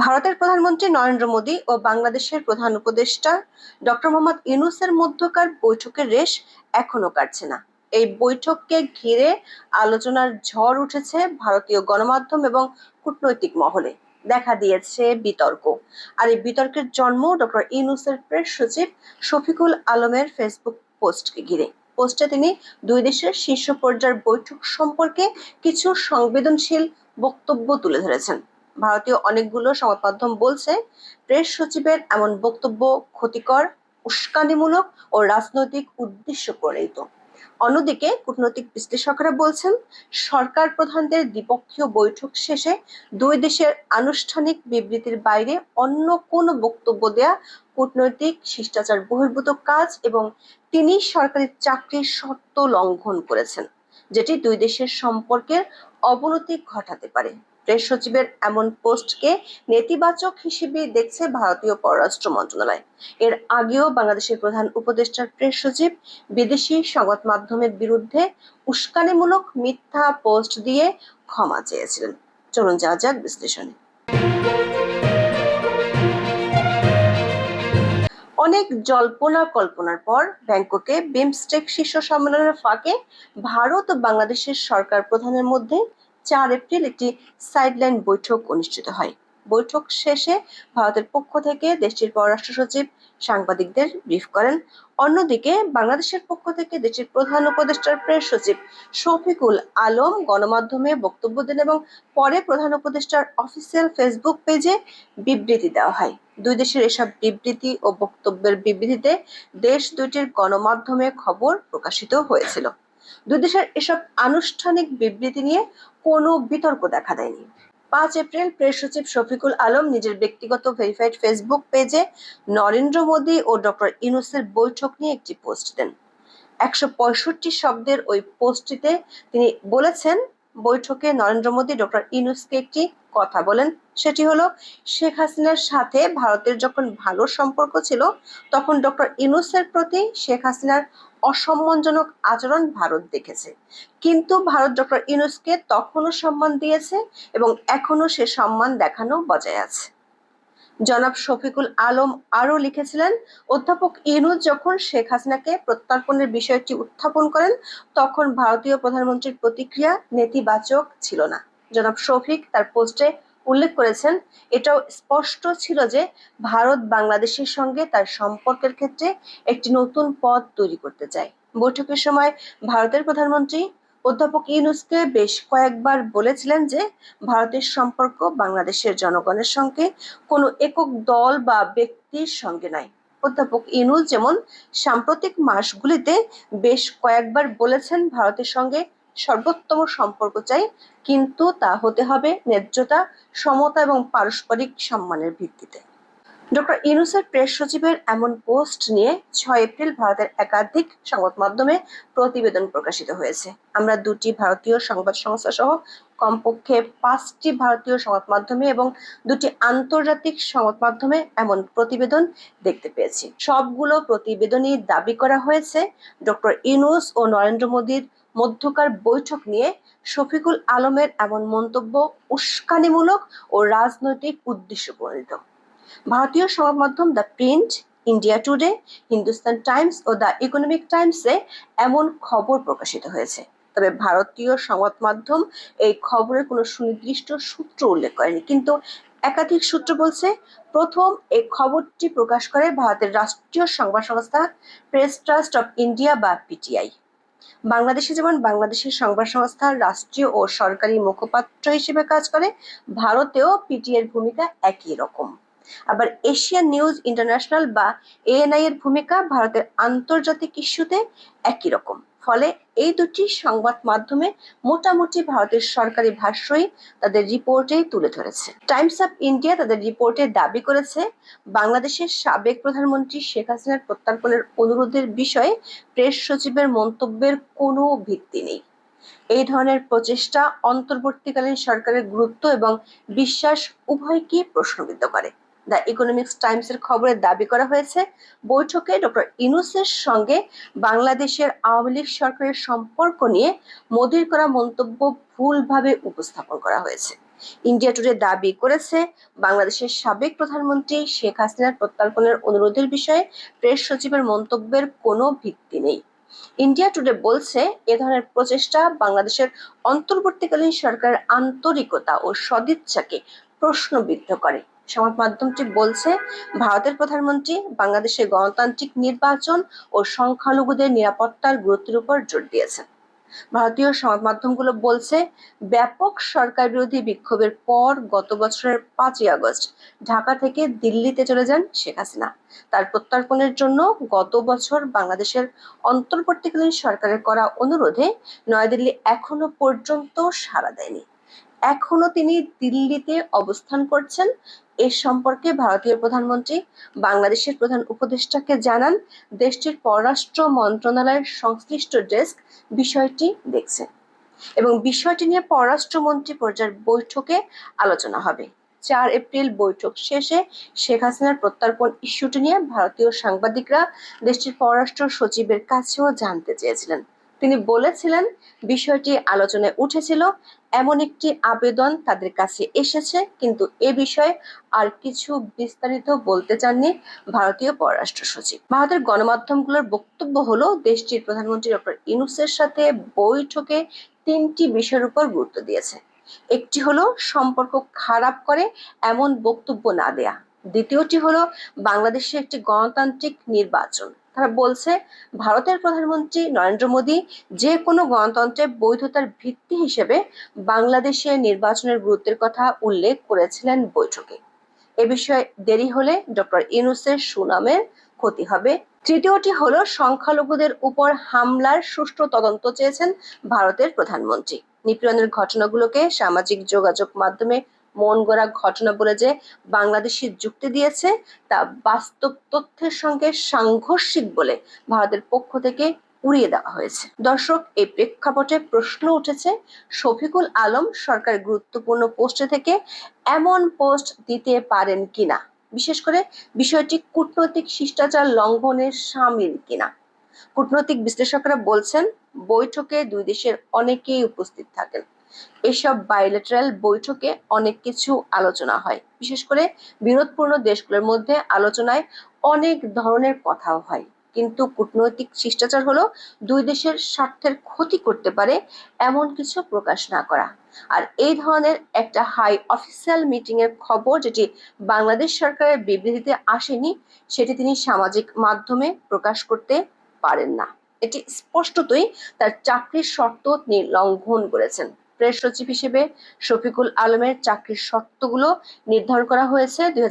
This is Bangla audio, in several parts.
ভারতের প্রধানমন্ত্রী নরেন্দ্র মোদী ও বাংলাদেশের প্রধান উপদেষ্টা ডক্টর মোহাম্মদ ইউনুসের মধ্যকার বৈঠকের রেশ এখনও কাটছে না। এই বৈঠককে ঘিরে আলোচনার ঝড় উঠেছে ভারতীয় গণমাধ্যম এবং কূটনৈতিক মহলে। দেখা দিয়েছে বিতর্ক। আর এই বিতর্কের জন্ম ডক্টর ইউনুসের প্রেস সচিব শফিকুল আলমের ফেসবুক পোস্টকে ঘিরে। পোস্টে তিনি দুই দেশের শীর্ষ পর্যায়ের বৈঠক সম্পর্কে কিছু সংবেদনশীল বক্তব্য তুলে ধরেছেন। ভারতীয় অনেকগুলো সংবাদ মাধ্যম বলছে, প্রেস সচিবের এমন বক্তব্য ক্ষতিকর, উস্কানিমূলক ও রাজনৈতিক উদ্দেশ্য প্রণীত। অন্যদিকে, কূটনৈতিক বিশ্লেষকরা বলছেন, সরকার প্রধানদের দ্বিপক্ষীয় বৈঠক শেষে দুই দেশের আনুষ্ঠানিক বিবৃতির বাইরে অন্য কোনো বক্তব্য দেয়া, কূটনৈতিক শিষ্টাচার বহির্ভূত কাজ এবং তিনি সরকারি চাকরির শর্ত লঙ্ঘন করেছেন, যেটি দুই দেশের সম্পর্কের অবনতি ঘটাতে পারে। প্রেস সচিবের এমন পোস্টকে নেতিবাচক হিসেবে দেখছে ভারতীয় পররাষ্ট্র মন্ত্রণালয়। এর আগেও বাংলাদেশের প্রধান উপদেষ্টার প্রেস সচিব বিদেশি সংবাদ মাধ্যমের বিরুদ্ধে উস্কানিমূলক মিথ্যা পোস্ট দিয়ে ক্ষমা চেয়েছিলেন। চলুন যাওয়া যাক বিশ্লেষণে। অনেক জল্পনা কল্পনার পর ব্যাংককে বিমস্টেক শীর্ষ সম্মেলনের ফাঁকে ভারত ও বাংলাদেশের সরকার প্রধানের মধ্যে চার এপ্রিল একটি সাইডলাইন বৈঠক অনুষ্ঠিত হয়। বৈঠক শেষে ভারতের পক্ষ থেকে দেশটির পররাষ্ট্র সচিব সাংবাদিকদের ব্রিফ করেন। অন্যদিকে বাংলাদেশের পক্ষ থেকে দেশের প্রধান উপদেষ্টার প্রেস সচিব শফিকুল আলম গণমাধ্যমে বক্তব্য দেন এবং পরে প্রধান উপদেষ্টার অফিসিয়াল ফেসবুক পেজে বিবৃতি দেওয়া হয়। দুই দেশের এসব বিবৃতি ও বক্তব্যের বিবৃতিতে দেশ দুইটির গণমাধ্যমে খবর প্রকাশিত হয়েছিল। দুই দেশের এসব আনুষ্ঠানিক বিবৃতি নিয়ে কোনো বিতর্ক দেখা দেয়নি। পাঁচ এপ্রিল প্রেস সচিব শফিকুল আলম নিজের ব্যক্তিগত ভেরিফাইড ফেসবুক পেজে নরেন্দ্র মোদী ও ডক্টর ইনুসের বৈঠক নিয়ে একটি পোস্ট দেন। একশো পঁয়ষট্টি শব্দের ওই পোস্টটিতে তিনি বলেছেন বৈঠকে নরেন্দ্র মোদী ডক্টর ইনুসকে একটি কথা বলেন। সেটি হলো, শেখ হাসিনার সাথে ভারতের যখন ভালো সম্পর্ক ছিল, তখন ডক্টর ইনুসের প্রতি শেখ হাসিনার অসম্মানজনক আচরণ ভারত দেখেছে। কিন্তু ভারত ডক্টর ইনুসকে তখনও সম্মান দিয়েছে এবং এখনও সে সম্মান দেখানো বজায় আছে। জনাব শফিকুল আলম আরও লিখেছিলেন, অধ্যাপক ইনুস যখন শেখ হাসিনাকে প্রত্যর্পণের বিষয়টি উত্থাপন করেন, তখন ভারতীয় প্রধানমন্ত্রীর প্রতিক্রিয়া নেতিবাচক ছিল না। জনাব শফিক তার পোস্টে উল্লেখ করেছেন, এটাও স্পষ্ট ছিল যে ভারত বাংলাদেশের সঙ্গে তার সম্পর্কের ক্ষেত্রে একটি নতুন পথ তৈরি করতে চায়। বৈঠকের সময় ভারতের প্রধানমন্ত্রী অধ্যাপক ইউনুসকে বেশ কয়েকবার বলেছিলেন যে ভারতের সম্পর্ক বাংলাদেশের জনগণের সঙ্গে কোনো একক দল বা ব্যক্তির সঙ্গে নয়। অধ্যাপক ইনুস যেমন সাম্প্রতিক মাসগুলিতে বেশ কয়েকবার বলেছেন ভারতের সঙ্গে সর্বোত্তম সম্পর্ক চাই, কিন্তু তা হতে হবে ন্যায্যতা, সমতা এবং পারস্পরিক সম্মানের ভিত্তিতে। ডক্টর ইনুসের প্রেস সচিবের এমন পোস্ট নিয়ে ছয় এপ্রিল ভারতের একাধিক সংবাদ মাধ্যমে প্রতিবেদন প্রকাশিত হয়েছে। আমরা দুটি ভারতীয় সংবাদ সংস্থা সহ কমপক্ষে পাঁচটি ভারতীয় সংবাদ মাধ্যমে এবং দুটি আন্তর্জাতিক সংবাদ মাধ্যমে এমন প্রতিবেদন দেখতে পেয়েছি। সবগুলো প্রতিবেদনই দাবি করা হয়েছে, ডক্টর ইনুস ও নরেন্দ্র মোদীর মধ্যকার বৈঠক নিয়ে শফিকুল আলমের এমন মন্তব্য উস্কানিমূলক ও রাজনৈতিক উদ্দেশ্য প্রণীত। ভারতীয় সংবাদ মাধ্যম the print, India today, Hindustan Times O the economic টাইমসে এমন খবর প্রকাশিত হয়েছে। তবে ভারতীয় সংবাদ মাধ্যম এই খবরের কোনো সুনির্দিষ্ট সূত্র উল্লেখ করেনি। কিন্তু একাধিক সূত্র বলছে, প্রথম এই খবরটি প্রকাশ করে ভারতের রাষ্ট্রীয় সংবাদ সংস্থা প্রেস ট্রাস্ট অফ ইন্ডিয়া বা পিটিআই। বাংলাদেশে যেমন বাংলাদেশের সংবাদ সংস্থার রাষ্ট্রীয় ও সরকারি মুখপাত্র হিসেবে কাজ করে, ভারতেও পিটিআই ভূমিকা একই রকম। আবার এশিয়ান নিউজ ইন্টারন্যাশনাল বা এএনআই এর ভূমিকা ভারতের আন্তর্জাতিক ইস্যুতে একই রকম। ফলে এই দুটি সংবাদ মাধ্যমে মোটামুটি ভারতের সরকারি ভাষ্যই তাদের রিপোর্টে তুলে ধরেছে। টাইমস অফ ইন্ডিয়া তাদের রিপোর্টে দাবি করেছে, বাংলাদেশের সাবেক প্রধানমন্ত্রী শেখ হাসিনার প্রত্যর্পণের অনুরোধের বিষয়ে প্রেস সচিবের মন্তব্যের কোনো ভিত্তি নেই। এই ধরনের প্রচেষ্টা অন্তর্বর্তীকালীন সরকারের গুরুত্ব এবং বিশ্বাস উভয়কে প্রশ্নবিদ্ধ করে। দ্য ইকোনমিক্স টাইমসের খবরে দাবি করা হয়েছে, বৈঠকে ডক্টর ইনুসের সঙ্গে বাংলাদেশের আওয়ামী লীগ সরকারের সম্পর্ক নিয়ে মোদির করা মন্তব্য ভুলভাবে উপস্থাপন করা হয়েছে। ইন্ডিয়া টুডে দাবি করেছে, বাংলাদেশের সাবেক প্রধানমন্ত্রী শেখ হাসিনার প্রত্যর্পণের অনুরোধের বিষয়ে প্রেস সচিবের মন্তব্যের কোনো ভিত্তি নেই। ইন্ডিয়া টুডে বলছে, এ ধরনের প্রচেষ্টা বাংলাদেশের অন্তর্বর্তীকালীন সরকারের আন্তরিকতা ও সদিচ্ছাকে প্রশ্নবিদ্ধ করে। সংবাদ মাধ্যমটি বলছে, ভারতের প্রধানমন্ত্রী, বাংলাদেশের গণতান্ত্রিক নির্বাচন ও সংখ্যালঘুদের নিরাপত্তার গুরুত্বের উপর জোর দিয়েছেন ভারতীয় সংবাদ মাধ্যমগুলো বলছে, ব্যাপক সরকার বিরোধী বিক্ষোভের পর গত বছরের পাঁচই আগস্ট ঢাকা থেকে দিল্লিতে চলে যান শেখ হাসিনা। তার প্রত্যর্পণের জন্য গত বছর বাংলাদেশের অন্তর্বর্তীকালীন সরকারের করা অনুরোধে নয়াদিল্লি এখনও পর্যন্ত সাড়া দেয়নি। এখনও তিনি দিল্লিতে অবস্থান করছেন। এ সম্পর্কে ভারতীয় প্রধানমন্ত্রী, বাংলাদেশের প্রধান উপদেষ্টাকে জানান, দেশটির পররাষ্ট্র মন্ত্রণালয়ের সংশ্লিষ্ট ডেস্ক বিষয়টি দেখছে এবং বিষয়টি নিয়ে পররাষ্ট্রমন্ত্রী পর্যায়ের বৈঠকে আলোচনা হবে। চার এপ্রিল বৈঠক শেষে শেখ হাসিনার প্রত্যর্পণ ইস্যুটি নিয়ে ভারতীয় সাংবাদিকরা দেশটির পররাষ্ট্র সচিবের কাছেও জানতে চেয়েছিলেন। তিনি বলেছিলেন, বিষয়টি আলোচনায় উঠেছিল, এমন একটি আবেদন তাদের কাছে এসেছে, কিন্তু এ বিষয়ে আর কিছু বিস্তারিত বলতে চাননি ভারতীয় পররাষ্ট্র সচিব। ভারতের গণমাধ্যমগুলোর বক্তব্য হলো, দেশটির প্রধানমন্ত্রী ডক্টর ইনুসের সাথে বৈঠকে তিনটি বিষয়ের উপর গুরুত্ব দিয়েছে। একটি হলো, সম্পর্ক খারাপ করে এমন বক্তব্য না দেয়া। দ্বিতীয়টি হলো, বাংলাদেশে একটি গণতান্ত্রিক নির্বাচন। তারা বলছে, ভারতের প্রধানমন্ত্রী নরেন্দ্র মোদী যে কোনো গণতন্ত্রের বৈধতার ভিত্তি হিসেবে বাংলাদেশের নির্বাচনের গুরুত্বের কথা উল্লেখ করেছিলেন বৈঠকে। এ বিষয়ে দেরি হলে ডক্টর ইউনুসের সুনামের ক্ষতি হবে। তৃতীয়টি হলো, সংখ্যালঘুদের উপর হামলার সুষ্ঠু তদন্ত চেয়েছেন ভারতের প্রধানমন্ত্রী। নিপীড়নের ঘটনাগুলোকে সামাজিক যোগাযোগ মাধ্যমে মন ঘটনা বলে যে বাংলাদেশি যুক্তি দিয়েছে, তা বাস্তব তথ্যের সঙ্গে সাংঘর্ষিক বলে ভারতের পক্ষ থেকে উড়িয়ে দেওয়া হয়েছে। দর্শক, এই প্রেক্ষাপটে প্রশ্ন উঠেছে, শফিকুল আলম সরকার গুরুত্বপূর্ণ পোস্টে থেকে এমন পোস্ট দিতে পারেন কিনা? বিশেষ করে বিষয়টি কূটনৈতিক শিষ্টাচার লঙ্ঘনের সামিল কিনা? কূটনৈতিক বিশ্লেষকরা বলছেন, বৈঠকে দুই দেশের অনেকেই উপস্থিত থাকেন। এসব বাইলেটারাল বৈঠকে অনেক কিছু আলোচনা হয়। বিশেষ করে বিরোধপূর্ণ দেশগুলোর মধ্যে আলোচনায় অনেক ধরনের কথাও হয়। কিন্তু কূটনৈতিক শিষ্টাচার হলো দুই দেশের স্বার্থের ক্ষতি করতে পারে এমন কিছু প্রকাশ না করা। আর এই ধরনের একটা হাই অফিসিয়াল মিটিং এর খবর যেটি বাংলাদেশ সরকারের বিবৃতিতে আসেনি, সেটি তিনি সামাজিক মাধ্যমে প্রকাশ করতে পারেন না। এটি স্পষ্টতই তার চাকরির শর্ত তিনি লঙ্ঘন করেছেন। প্রেস সচিব হিসেবে শফিকুল আলমের চাকরির শর্তগুলো নির্ধারণ করা হয়েছে দুই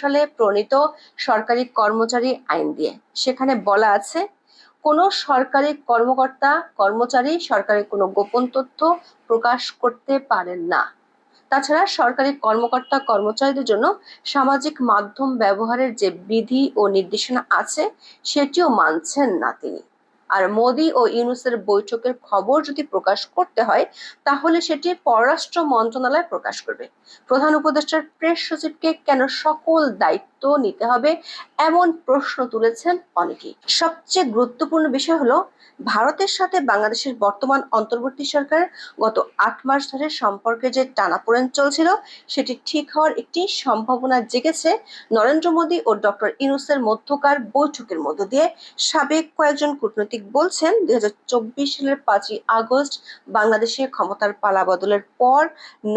সালে প্রণীত সরকারি কর্মচারী আইন দিয়ে। সেখানে বলা আছে, কোনো সরকারি কর্মকর্তা, কর্মচারী সরকারের কোনো গোপন তথ্য প্রকাশ করতে পারেন না। তাছাড়া সরকারি কর্মকর্তা, কর্মচারীদের জন্য সামাজিক মাধ্যম ব্যবহারের যে বিধি ও নির্দেশনা আছে, সেটিও মানছেন না তিনি। আর মোদি ও ইউনুসের বৈঠকের খবর যদি প্রকাশ করতে হয়, তাহলে সেটি পররাষ্ট্র মন্ত্রণালয় প্রকাশ করবে। প্রধান উপদেষ্টার প্রেস সচিবকে কেন সকল দায়িত্ব নিতে হবে এমন প্রশ্ন তুলেছেন অনেকেই। সবচেয়ে গুরুত্বপূর্ণ বিষয় হলো, ভারতের সাথে বাংলাদেশের বর্তমান অন্তর্বর্তী সরকার গত আট মাস ধরে সম্পর্কে যে টানাপোড়েন চলছিল, সেটি ঠিক হওয়ার একটি সম্ভাবনা জেগেছে নরেন্দ্র মোদী ও ডক্টর ইনুসের মধ্যকার বৈঠকের মধ্য দিয়ে। সাবেক কয়েকজন কূটনৈতিক বলছেন, দুই সালের পাঁচই আগস্ট বাংলাদেশে ক্ষমতার পালা বদলের পর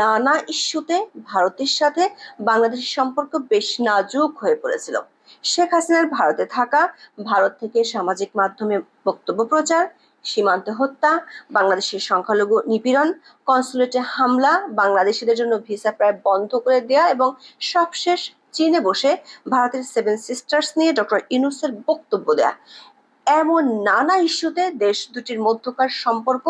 নানা ইস্যুতে ভারতের সাথে বাংলাদেশের সম্পর্ক বেশ নাজুক হয়ে পড়েছিল। শেখ হাসিনার ভারতে থাকা, ভারত থেকে সামাজিক মাধ্যমে বক্তব্য প্রচার, সীমান্ত হত্যা, বাংলাদেশের সংখ্যালঘু নিপীড়ন, কনসুলেটে হামলা, বাংলাদেশিদের জন্য ভিসা প্রায় বন্ধ করে দেয়া এবং সবশেষ চীনে বসে ভারতের সেভেন সিস্টার্স নিয়ে ডক্টর ইনুসের বক্তব্য দেয়া। এমন নানা ইস্যুতে দেশ দুটির মধ্যকার সম্পর্ক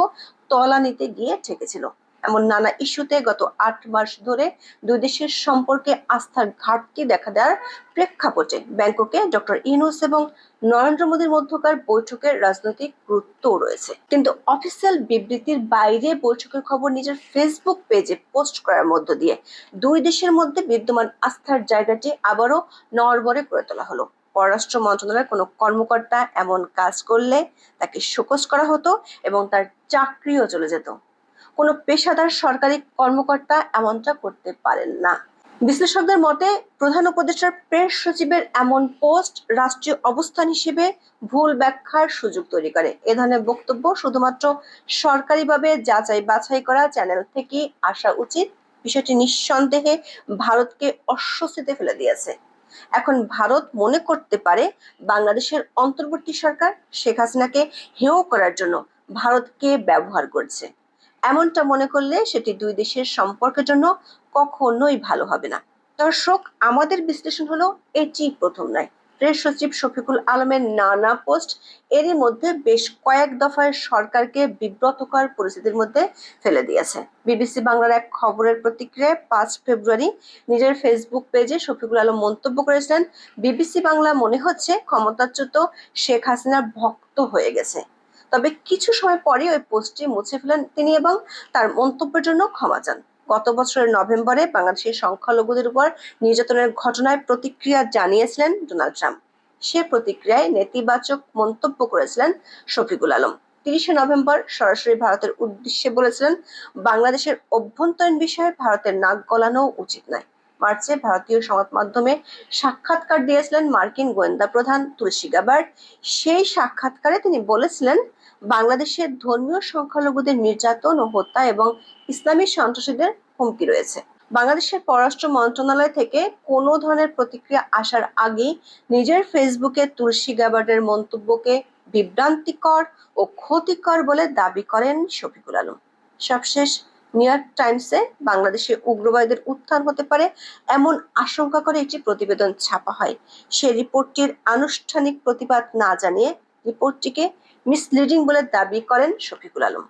তলানিতে গিয়ে ঠেকেছিল। এমন নানা ইস্যুতে গত আট মাস ধরে দুই দেশের সম্পর্কে আস্থার ঘাটতি দেখা দেওয়ার প্রেক্ষাপটে ব্যাংককে ডক্টর ইনুস এবং নরেন্দ্র মোদীর মধ্যকার বৈঠকের রাজনৈতিক গুরুত্বও রয়েছে। কিন্তু অফিসিয়াল বিবৃতির বাইরে বৈঠকের খবর নিজের ফেসবুক পেজে পোস্ট করার মধ্য দিয়ে দুই দেশের মধ্যে বিদ্যমান আস্থার জায়গাটি আবারও নড়বড়ে করে তোলা হলো। পররাষ্ট্র মন্ত্রণালয়ের কোনো কর্মকর্তা এমন কাজ করলে তাকে শোকজ করা হতো এবং তার চাকরিও চলে যেত। কোনো পেশাদার সরকারি কর্মকর্তা এমনটা করতে পারেন না। বিশ্লেষকদের মতে, প্রধান উপদেষ্টার প্রেস সচিবের এমন পোস্ট রাষ্ট্রীয় অবস্থান হিসেবে ভুল ব্যাখ্যার সুযোগ তৈরি করে। এ ধরনের বক্তব্য শুধুমাত্র সরকারিভাবে যাচাই বাছাই করা চ্যানেল থেকে আসা উচিত। বিষয়টি নিঃসন্দেহে ভারতকে অস্বস্তিতে ফেলে দিয়েছে। এখন ভারত মনে করতে পারে বাংলাদেশের অন্তর্বর্তী সরকার শেখ হাসিনাকে হেয় করার জন্য ভারতকে ব্যবহার করছে। এমনটা মনে করলে সেটি দুই দেশের সম্পর্কের জন্য কখনোই ভালো হবে না। দর্শক, আমাদের বিশ্লেষণ হলো এটি প্রথম নয়। প্রেস সচিব শফিকুল আলমের নানা পোস্ট। এরই মধ্যে বেশ কয়েক দফায় সরকারকে বিব্রতকর পরিস্থিতির মধ্যে ফেলে দিয়েছে। বিবিসি বাংলার এক খবরের প্রতিক্রিয়ায় পাঁচ ফেব্রুয়ারি নিজের ফেসবুক পেজে শফিকুল আলম মন্তব্য করেছিলেন, বিবিসি বাংলা মনে হচ্ছে ক্ষমতাচ্যুত শেখ হাসিনার ভক্ত হয়ে গেছে। তবে কিছু সময় পরে ওই পোস্টটি মুছে ফেলেন তিনি এবং তার মন্তব্যের জন্য ক্ষমা চান। গত বছরের নভেম্বরে বাংলাদেশের সংখ্যালঘুদের উপর নির্যাতনের ঘটনায় প্রতিক্রিয়া জানিয়েছিলেন ডোনাল্ড ট্রাম্প। সে প্রতিক্রিয়ায় নেতিবাচক মন্তব্য করেছিলেন শফিকুল আলম। তিরিশে নভেম্বর সরাসরি ভারতের উদ্দেশ্যে বলেছিলেন, বাংলাদেশের অভ্যন্তরীণ বিষয়ে ভারতের নাক গলানো উচিত নয়। মার্চে ভারতীয় সংবাদ মাধ্যমে সাক্ষাৎকার দিয়েছিলেন মার্কিন গোয়েন্দা প্রধান তুলসী গাবার্ড। সেই সাক্ষাৎকারে তিনি বলেছিলেন, বাংলাদেশের ধর্মীয় সংখ্যালঘুদের নির্যাতন ও হত্যা এবং ইসলামী সন্ত্রাসীদের হুমকি রয়েছে। বাংলাদেশের পররাষ্ট্র মন্ত্রণালয় থেকে কোনো ধরনের প্রতিক্রিয়া আসার আগেই নিজের ফেসবুকে তুলসী গাবার্ডের মন্তব্যকে বিভ্রান্তিকর ও ক্ষতিকর বলে দাবি করেন শফিকুল আলম। সবশেষ নিউ টাইমসে বাংলাদেশে উগ্রবাদের উত্থান হতে পারে এমন আশঙ্কা করে একটি প্রতিবেদন ছাপা হয়। সে রিপোর্টটির আনুষ্ঠানিক প্রতিবাদ না জানিয়ে রিপোর্টটিকে মিসলিডিং বলে দাবি করেন শফিকুল আলম।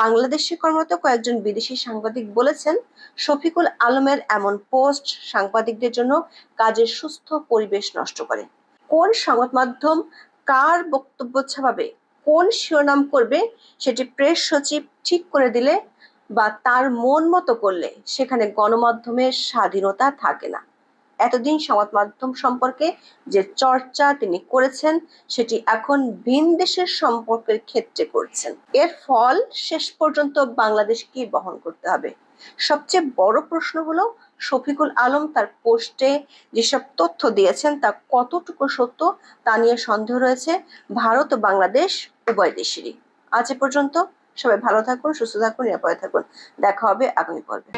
বাংলাদেশে কর্মরত কয়েকজন বিদেশি সাংবাদিক বলেছেন, শফিকুল আলমের এমন পোস্ট সাংবাদিকদের জন্য কাজের সুস্থ পরিবেশ নষ্ট করে। কোন সংবাদ মাধ্যম কার বক্তব্য ছাপাবে, কোন শিরোনাম করবে, সেটি প্রেস সচিব ঠিক করে দিলে বা তার মন মতো করলে সেখানে গণমাধ্যমের স্বাধীনতা থাকে না। এতদিন সংবাদ মাধ্যম সম্পর্কে যে চর্চা তিনি করেছেন, সেটি এখন ভিন দেশের সম্পর্কের ক্ষেত্রে করছেন। এর ফল শেষ পর্যন্ত বাংলাদেশকে বহন করতে হবে। সবচেয়ে বড় প্রশ্ন হলো, শফিকুল আলম তার পোস্টে যেসব তথ্য দিয়েছেন, তা কতটুকু সত্য তা নিয়ে সন্দেহ রয়েছে। ভারত ও বাংলাদেশ উভয় দেশেরই। আজ পর্যন্ত সবাই ভালো থাকুন সুস্থ থাকুন নিরাপদে থাকুন। দেখা হবে আগামী পর্বে।